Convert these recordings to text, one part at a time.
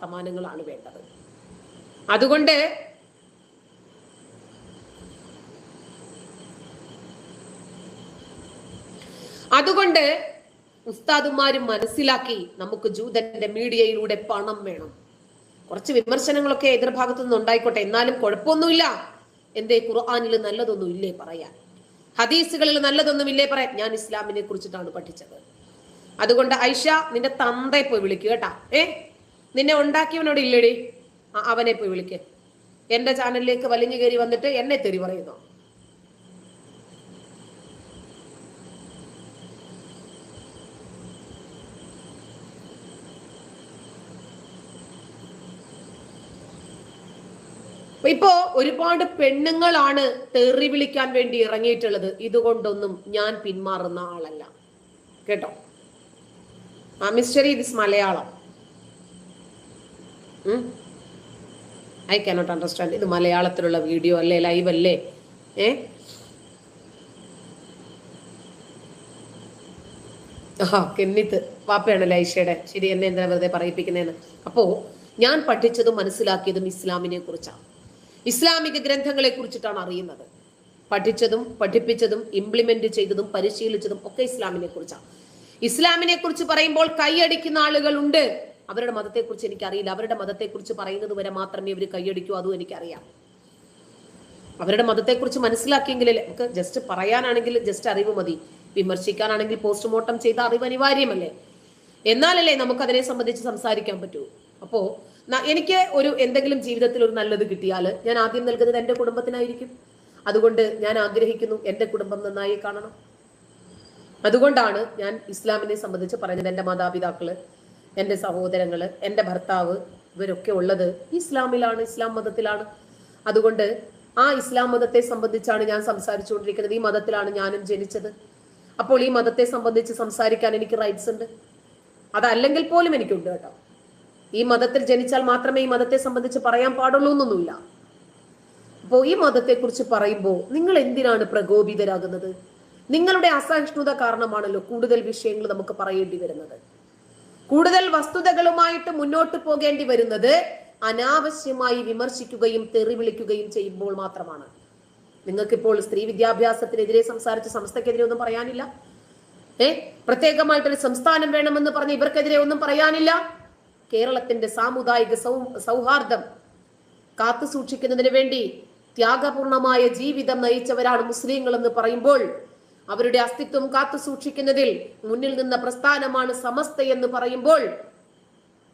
വർത്തമാനങ്ങളാണ് വേണ്ടത്. അതുകൊണ്ട് അതുകൊണ്ട് ഉസ്താദുമാരും മനസ്സിലാക്കി നമുക്ക് ജൂതന്റെ മീഡിയയിലൂടെ പണം വേണം. കുറച്ച് വിമർശനങ്ങളൊക്കെ എതിർഭാഗത്തു നിന്ന് ഉണ്ടായിക്കോട്ടെ എന്നാലും കുഴപ്പമൊന്നുമില്ല. എന്തേ ഖുർആാനിൽ നല്ലതൊന്നും ഇല്ലേ പറയാൻ? ഹദീസുകളിൽ നല്ലതൊന്നും ഇല്ലേ പറയാൻ? ഞാൻ ഇസ്ലാമിനെ കുറിച്ചിട്ടാണ് പഠിച്ചത്. അതുകൊണ്ട് ഐഷ നിന്റെ തന്തയെ പോയി വിളിക്കുക കേട്ടാ. ഏ? നിന്നെ ഉണ്ടാക്കിയവനോട് ഇല്ലടി. അവനെ പോയി വിളിക്ക്. എന്റെ ചാനലിലേക്ക് വലിഞ്ഞു കയറി വന്നിട്ട് എന്നെ തെറി പറയുന്നു. ഇപ്പോ ഒരുപാട് പെണ്ണുങ്ങളാണ് തെറി വിളിക്കാൻ വേണ്ടി ഇറങ്ങിയിട്ടുള്ളത്. ഇതുകൊണ്ടൊന്നും ഞാൻ പിന്മാറുന്ന ആളല്ല. കേട്ടോ? ആ mystery this Malayalam. I cannot understand ഇത് മലയാളത്തിലുള്ള വീഡിയോ അല്ലേ? ലൈവ് അല്ലേ? ഏ? ആ കെന്നിത്ത്. വാപ്പയാണ് ലൈഷയുടെ. ശരി എന്നെ എന്തിനാ വെറുതെ പറയിപ്പിക്കുന്നതെന്ന് അപ്പോ ഞാൻ പഠിച്ചതും മനസ്സിലാക്കിയതും ഇസ്ലാമിനെ കുറിച്ചാണ്. ഇസ്ലാമിക ഗ്രന്ഥങ്ങളെ കുറിച്ചിട്ടാണ് അറിയുന്നത്. പഠിച്ചതും പഠിപ്പിച്ചതും ഇംപ്ലിമെന്റ് ചെയ്തതും പരിശീലിച്ചതും ഒക്കെ ഇസ്ലാമിനെ കുറിച്ചാണ്. ഇസ്ലാമിനെ കുറിച്ച് പറയുമ്പോൾ കൈയടിക്കുന്ന ആളുകളുണ്ട്. അവരുടെ മതത്തെക്കുറിച്ച് എനിക്കറിയില്ല. അവരുടെ മതത്തെക്കുറിച്ച് പറയുന്നത് വരെ മാത്രമേ അവർ കൈയടിക്കൂ. അതും എനിക്കറിയാം. അവരുടെ മതത്തെക്കുറിച്ച് മനസ്സിലാക്കിയെങ്കിലേ നമുക്ക് ജസ്റ്റ് പറയാനാണെങ്കിൽ ജസ്റ്റ് അറിവ് മതി. വിമർശിക്കാനാണെങ്കിൽ പോസ്റ്റ്മോർട്ടം ചെയ്ത അറിവ് അനിവാര്യമല്ലേ? എന്നാലല്ലേ നമുക്ക് അതിനെ സംബന്ധിച്ച് സംസാരിക്കാൻ പറ്റൂ. അപ്പോ എനിക്ക് ഒരു എന്തെങ്കിലും ജീവിതത്തിൽ ഒരു നല്ലത് കിട്ടിയാൽ ഞാൻ ആദ്യം നൽകുന്നത് എന്റെ കുടുംബത്തിനായിരിക്കും. അതുകൊണ്ട് ഞാൻ ആഗ്രഹിക്കുന്നു എന്റെ കുടുംബം നന്നായി കാണണം. അതുകൊണ്ടാണ് ഞാൻ ഇസ്ലാമിനെ സംബന്ധിച്ച് പറഞ്ഞത് എന്റെ മാതാപിതാക്കൾ. എന്റെ സഹോദരങ്ങൾ എന്റെ ഭർത്താവ് ഇവരൊക്കെ ഉള്ളത് ഇസ്ലാമിലാണ് ഇസ്ലാം മതത്തിലാണ്. അതുകൊണ്ട് ആ ഇസ്ലാം മതത്തെ സംബന്ധിച്ചാണ് ഞാൻ സംസാരിച്ചുകൊണ്ടിരിക്കുന്നത്. ഈ മതത്തിലാണ് ഞാനും ജനിച്ചത്. അപ്പോൾ ഈ മതത്തെ സംബന്ധിച്ച് സംസാരിക്കാൻ എനിക്ക് റൈറ്റ്സ് ഉണ്ട്. അതല്ലെങ്കിൽ പോലും എനിക്കുണ്ട് കേട്ടോ. ഈ മതത്തിൽ ജനിച്ചാൽ മാത്രമേ ഈ മതത്തെ സംബന്ധിച്ച് പറയാൻ പാടുള്ളൂ എന്നൊന്നുമില്ല. അപ്പോൾ ഈ മതത്തെക്കുറിച്ച് പറയുമ്പോൾ നിങ്ങൾ എന്തിനാണ് പ്രകോപിതരാകുന്നത്? നിങ്ങളുടെ അസഹിഷ്ണുത കാരണമാണല്ലോ കൂടുതൽ വിഷയങ്ങൾ നമുക്ക് പറയേണ്ടി വരുന്നത്. കൂടുതൽ വസ്തുതകളുമായിട്ട് മുന്നോട്ട് പോകേണ്ടി വരുന്നത് അനാവശ്യമായി വിമർശിക്കുകയും തെറി വിളിക്കുകയും ചെയ്യുമ്പോൾ മാത്രമാണ്. നിങ്ങൾക്കിപ്പോൾ സ്ത്രീ വിദ്യാഭ്യാസത്തിനെതിരെ സംസാരിച്ച് സംസ്ഥക്കെതിരെ ഒന്നും പറയാനില്ല. ഏ? പ്രത്യേകമായിട്ടൊരു സംസ്ഥാനം വേണമെന്ന് പറഞ്ഞ് ഇവർക്കെതിരെ ഒന്നും പറയാനില്ല. കേരളത്തിന്റെ സാമുദായിക സൗ സൗഹാർദ്ദം കാത്തു സൂക്ഷിക്കുന്നതിന് വേണ്ടി ത്യാഗപൂർണമായ ജീവിതം നയിച്ചവരാണ് മുസ്ലിങ്ങൾ എന്ന് പറയുമ്പോൾ അവരുടെ അസ്തിത്വം കാത്തു സൂക്ഷിക്കുന്നതിൽ മുന്നിൽ നിന്ന പ്രസ്ഥാനമാണ് സമസ്ത എന്ന് പറയുമ്പോൾ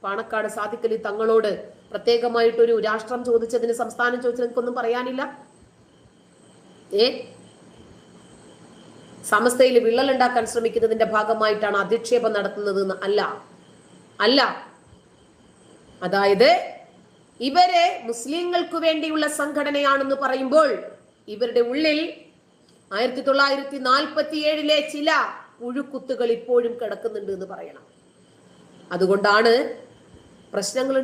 പാണക്കാട് സാധിക്കലി തങ്ങളോട് പ്രത്യേകമായിട്ടൊരു രാഷ്ട്രം ചോദിച്ചതിന് സംസ്ഥാനം ചോദിച്ചതിനൊന്നും പറയാനില്ല. ഏ? സമസ്തയിൽ വിള്ളലുണ്ടാക്കാൻ ശ്രമിക്കുന്നതിന്റെ ഭാഗമായിട്ടാണ് അധിക്ഷേപം നടത്തുന്നത് അല്ല. അല്ല. അതായത് ഇവരെ മുസ്ലിങ്ങൾക്ക് വേണ്ടിയുള്ള സംഘടനയാണെന്ന് പറയുമ്പോൾ ഇവരുടെ ഉള്ളിൽ ആയിരത്തി തൊള്ളായിരത്തി നാൽപ്പത്തി ഏഴിലെ ചില പുഴുക്കുത്തുകൾ ഇപ്പോഴും കിടക്കുന്നുണ്ട് എന്ന് പറയണം. അതുകൊണ്ടാണ് പ്രശ്നങ്ങൾ